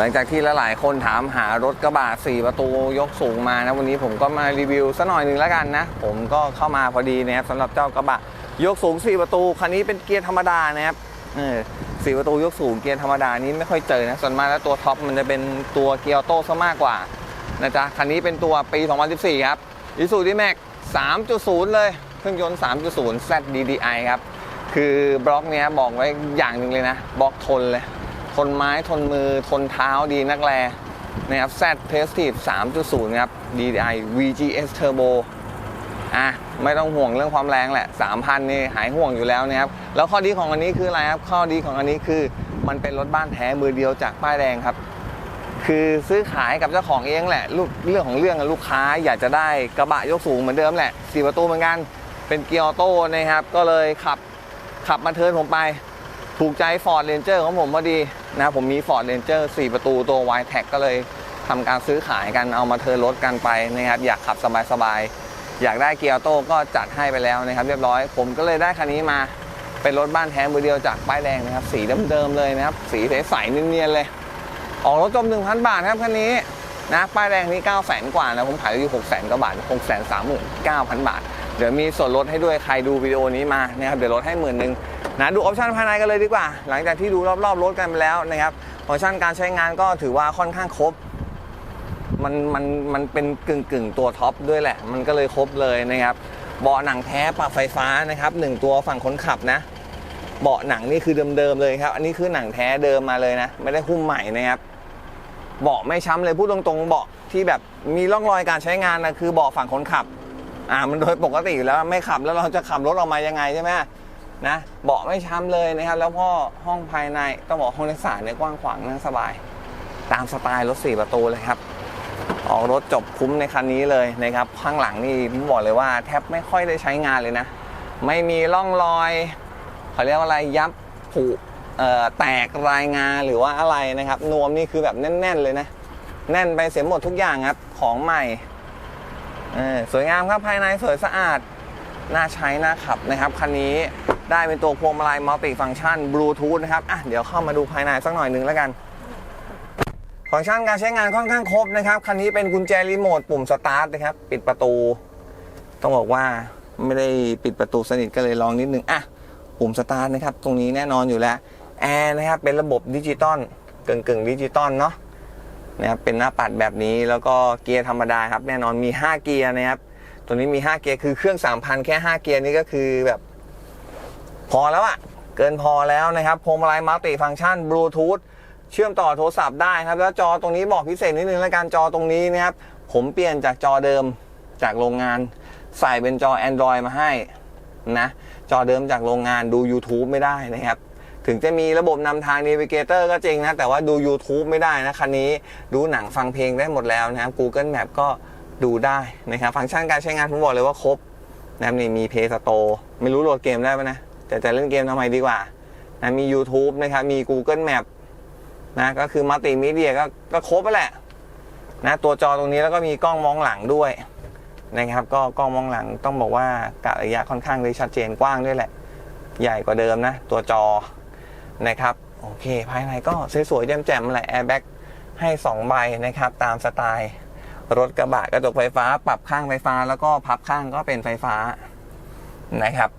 หลังจากที่หลายๆคนถามหารถกระบะ4 ประตูยกสูงมานะวันนี้ผมก็มารีวิวสักหน่อยหนึ่งแล้วกันนะ ผมก็เข้ามาพอดีนะครับสำหรับเจ้ากระบะยกสูง 4 ประตูคันนี้เป็นเกียร์ธรรมดานะครับเออสี่ประตูยกสูงเกียร์ธรรมดานี้ไม่ค่อยเจอนะส่วนมากแล้วตัวท็อปมันจะเป็นตัวเกียร์ออโต้ซะมากกว่านะจ๊ะคันนี้เป็นตัวปี 2014 ครับ i s u z u d m a x 3.0 เลยเครื่องยนต์ 3.0 Z DDI ครับคือบล็อกเนี้ยบอกไว้อย่างหนึ่งเลยนะบล็อกทนเลย ทนไม้ทนมือทนเท้าดีนักแลนะครับ Z p r e s t i v e 3.0 ครับ DDI VGS Turbo อะไม่ต้องห่วงเรื่องความแรงแหละ 3,000 นี่หายห่วงอยู่แล้วนะครับ แล้วข้อดีของอันนี้คืออะไรครับ ข้อดีของอันนี้คือมันเป็นรถบ้านแท้มือเดียวจากป้ายแดงครับ คือซื้อขายกับเจ้าของเองแหละลูกเรื่องของเรื่องลูกค้าอยากจะได้กระบะยกสูงเหมือนเดิมแหละสี่ประตูเหมือนกัน เป็นเกียร์ออโต้นะครับ ก็เลยขับขับมาเทินผมไป ถูกใจ Ford Ranger ของผมพอดี นะผมมี Ford Ranger 4 ประตูตัว y t e c ก็เลยทำการซื้อขายกันเอามาเทิร์นรถกันไปนะครับอยากขับสบายๆ อยากได้เกียร์โต้ก็จัดให้ไปแล้วนะครับ เรียบร้อยผมก็เลยได้คันนี้มาเป็นรถบ้านแท้มือเดียวจากป้ายแดงนะครับ สีเดิมๆเลยนะครับ สีใสๆเนียนๆเลย ออกรถจม 1,000 บาทครับคันนี้นะป้ายแดงนี้ 9 0 0 0 0กว่านะผมขายอยู่6 0 0 0 0กว่าบาท6 3 9 0 0 0 บาท เดี๋ยวมีส่วนลดให้ด้วยใครดูวิดีโอนี้มานะครับเดี๋ยวลดให้หมื่นหนึ่ง นะดูออปชันภายในกันเลยดีกว่า หลังจากที่ดูรอบๆรถกันไปแล้วนะครับออปชันการใช้งานก็ถือว่าค่อนข้างครบมันมันมันเป็นกึ่งกึ่งตัวท็อปด้วยแหละ มันก็เลยครบเลยนะครับเบาะหนังแท้ปรับไฟฟ้านะครับหนึ่งตัวฝั่งคนขับนะ เบาะหนังนี่คือเดิมๆเลยครับ อันนี้คือหนังแท้เดิมมาเลยนะ ไม่ได้หุ้มใหม่นะครับเบาะไม่ช้ำเลยพูดตรงๆเบาะที่แบบมีร่องรอยการใช้งานนะคือเบาะฝั่งคนขับอ่ามันโดยปกติอยู่แล้วไม่ขับแล้วเราจะขับรถออกมายังไงใช่ไหม นะเบาะไม่ช้ำเลยนะครับ แล้วก็ห้องภายในต้องบอกห้องโดยสารเนี่ยกว้างขวางนั่งสบาย ตามสไตล์รถ4ประตูเลยครับ ออกรถจบคุ้มในคันนี้เลยนะครับ ข้างหลังนี่ผมบอกเลยว่าแทบไม่ค่อยได้ใช้งานเลยนะ ไม่มีร่องรอยเขาเรียกว่าอะไรยับผุแตกรายงานหรือว่าอะไรนะครับ นวมนี่คือแบบแน่น ๆ เลยนะ แน่นไปเสียหมดทุกอย่างครับของใหม่สวยงามครับภายในสวยสะอาด น่าใช้น่าขับนะครับคันนี้ได้เป็นตัวพวงมาลัยมัลติฟัง c t ชันบลูทูธนะครับอะเดี๋ยวเข้ามาดูภายในสักหน่อยหนึ่งแล้วกัน ฟังก์ชันการใช้งานค่อนข้างครบนะครับคันนี้เป็นกุญแจรีโมทปุ่มสตาร์ทนะครับปิดประตู ต้องบอกว่าไม่ได้ปิดประตูสนิทก็เลยลองนิดนึงอะปุ่มสตาร์ทนะครับตรงนี้แน่นอนอยู่แล้วแอร์นะครับเป็นระบบดิจิตอลกึ่งกึ่งๆดิจิตอลเนาะนะครับเป็นหน้าปัดแบบนี้แล้วก็เกียร์ธรรมดาครับแน่นอนมี 5 เกียร์นะครับ ตัวนี้มี 5 เกียร์ คือเครื่อง 3,000 แค่ 5 เกียร์นี่ก็คือแบบ พอแล้วอะเกินพอแล้วนะครับพวงมาลัยมัลติฟังก์ชันบลูทูธเชื่อมต่อโทรศัพท์ได้ครับ แล้วจอตรงนี้บอกพิเศษนิดนึงแล้วกันจอตรงนี้นะครับ ผมเปลี่ยนจากจอเดิมจากโรงงาน ใส่เป็นจอ Android มาให้นะ จอเดิมจากโรงงานดู YouTube ไม่ได้นะครับ ถึงจะมีระบบนำทาง Navigator ก็จริงนะ แต่ว่าดู YouTube ไม่ได้นะ คันนี้ดูหนังฟังเพลงได้หมดแล้วนะครับ Google Map ก็ ดูได้นะครับฟังก์ชันการใช้งานผมบอกเลยว่าครบนะครับนี่มี Play Store ไม่รู้โหลดเกมได้ไหมนะแต่จะเล่นเกมทำไมดีกว่านะมี YouTube นะครับมี Google Map นะก็คือมัลติมีเดียก็ก็ครบไปแหละนะตัวจอตรงนี้แล้วก็มีกล้องมองหลังด้วยนะครับก็กล้องมองหลังต้องบอกว่ากะระยะค่อนข้างได้ชัดเจนกว้างด้วยแหละ ใหญ่กว่าเดิมนะ ตัวจอนะครับโอเค ภายในก็สวยๆแจ่มๆแหละแอร์แบ็กให้ 2 ใบนะครับ ตามสไตล์ รถกระบะกระจกไฟฟ้า ปรับข้างไฟฟ้า แล้วก็พับข้างก็เป็นไฟฟ้านะครับ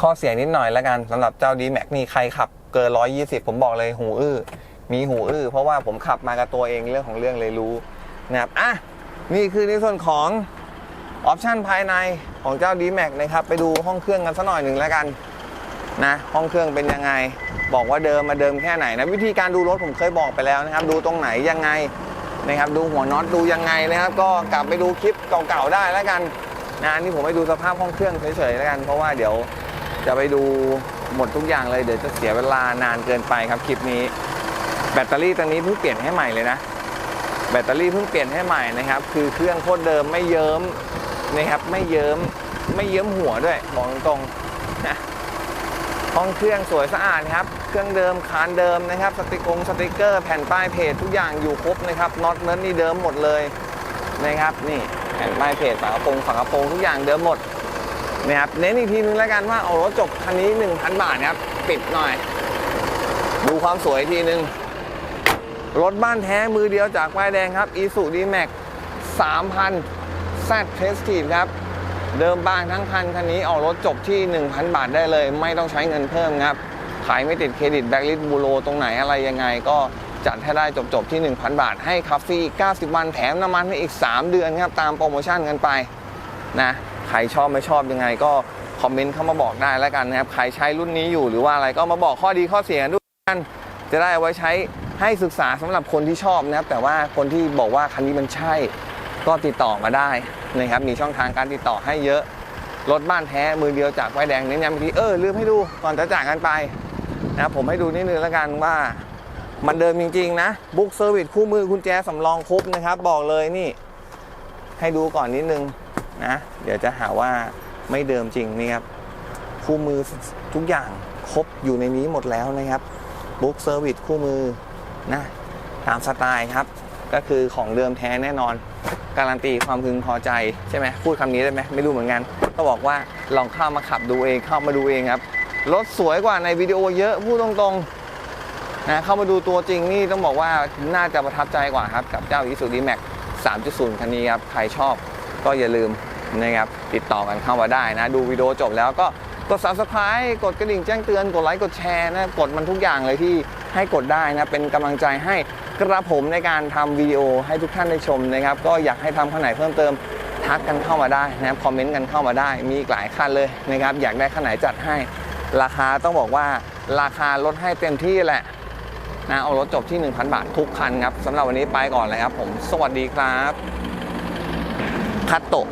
ข้อเสียนิดหน่อยแล้วกันสำหรับเจ้า d m a x นี่ใครขับเกิน 120 ผมบอกเลยหูอื้อมีหูอื้อเพราะว่าผมขับมากับตัวเองเรื่องของเรื่องเลยรู้นะครับอะนี่คือในส่วนของออปชันภายในของเจ้า d m a x นะครับ ไปดูห้องเครื่องกันสักหน่อยหนึ่งแล้วกันนะห้องเครื่องเป็นยังไง บอกว่าเดิมมาเดิมแค่ไหนนะวิธีการดูรถผมเคยบอกไปแล้วนะครับ ดูตรงไหนยังไง นะครับดูหัวน็อตดูยังไงนะครับ ก็กลับไปดูคลิปเก่าๆได้แล้วกันนะนี่ผมไปดูสภาพห้องเครื่องเฉยๆแล้วกัน เพราะว่าเดี๋ยวจะไปดูหมดทุกอย่างเลยเดี๋ยวจะเสียเวลานานเกินไปครับคลิปนี้ แบตเตอรี่ตัวนี้เพิ่งเปลี่ยนให้ใหม่เลยนะ แบตเตอรี่เพิ่งเปลี่ยนให้ใหม่นะครับ คือเครื่องโคตรเดิมไม่เยิ้มนะครับไม่เยิ้มไม่เยิ้มหัวด้วยบอกตรงๆนะ ห้องเครื่องสวยสะอาดครับ เครื่องเดิมคานเดิมนะครับ สติกงสติกเกอร์ แผ่นป้ายเพจทุกอย่างอยู่ครบนะครับ น็อตเนิร์ดนี่เดิมหมดเลยนะครับ นี่แผ่นป้ายเพจฝากระโปรงฝากระโปรงทุกอย่างเดิมหมดนะครับ เน้นอีกทีนึงแล้วกันว่าเอารถจบคันนี้ 1,000 บาทนะครับ ปิดหน่อย ดูความสวยอีกทีนึง รถบ้านแท้มือเดียวจากป้ายแดงครับ i s u d m a x 3000 Z Prestige ครับ เดิมบางทั้งคันคันนี้ออกรถจบที่ 1,000 บาทได้เลย ไม่ต้องใช้เงินเพิ่มครับ ขายไม่ติดเครดิตแบ็กลิสบูโรตรงไหนอะไรยังไง ก็จัดให้ได้จบๆที่ 1,000 บาท ให้คาฟฟี่ 90 วันแถมน้ำมันให้อีก 3 เดือนครับ ตามโปรโมชั่นกันไปนะใครชอบไม่ชอบยังไง ก็คอมเมนต์เข้ามาบอกได้แล้วกันนะครับ ใครใช้รุ่นนี้อยู่หรือว่าอะไรก็มาบอกข้อดีข้อเสียด้วยกัน จะได้เอาไว้ใช้ให้ศึกษาสำหรับคนที่ชอบนะครับ แต่ว่าคนที่บอกว่าคันนี้มันใช่ ก็ติดต่อมาได้ นะครับมีช่องทางการติดต่อให้เยอะรถบ้านแท้มือเดียวจากไฟแดงเน้นย้ำอีกทีเออลืมให้ดูก่อนจะจากกันไปนะครับผมให้ดูนิดนึงแล้วกันว่ามันเดิมจริงๆนะบุ๊กเซอร์วิสคู่มือกุญแจสำรองครบนะครับ บอกเลยนี่ ให้ดูก่อนนิดนึงนะเดี๋ยวจะหาว่าไม่เดิมจริงนี่ครับคู่มือทุกอย่างครบอยู่ในนี้หมดแล้วนะครับบุ๊กเซอร์วิสคู่มือนะตามสไตล์ครับ ก็คือของเดิมแท้แน่นอน การันตีความพึงพอใจใช่ไหมพูดคำนี้ได้ไหมไม่รู้เหมือนกัน ก็บอกว่าลองเข้ามาขับดูเองเข้ามาดูเองครับรถสวยกว่าในวิดีโอเยอะพูดตรงๆนะเข้ามาดูตัวจริงนี่ต้องบอกว่าน่าจะประทับใจกว่าครับกับเจ้า i s u z u D-Max 3.0 คันนี้ครับใครชอบก็อย่าลืมนะครับติดต่อกันเข้ามาได้นะ ดูวิดีโอจบแล้วก็ กด subscribe กดกระดิ่งแจ้งเตือน กดไลค์ กดแชร์นะ กดมันทุกอย่างเลยที่ให้กดได้นะ เป็นกำลังใจให้กระผมในการทำวิดีโอให้ทุกท่านได้ชมนะครับ ก็อยากให้ทำข้างไหนเพิ่มเติมทักกันเข้ามาได้นะครับ คอมเมนต์กันเข้ามาได้ มีหลายคันเลยนะครับ อยากได้คันไหนจัดให้ ราคาต้องบอกว่าราคาลดให้เต็มที่แหละนะ เอารถจบที่ 1,000 บาททุกคันครับสำหรับวันนี้ไปก่อนเลยครับผม สวัสดีครับคัตโตะ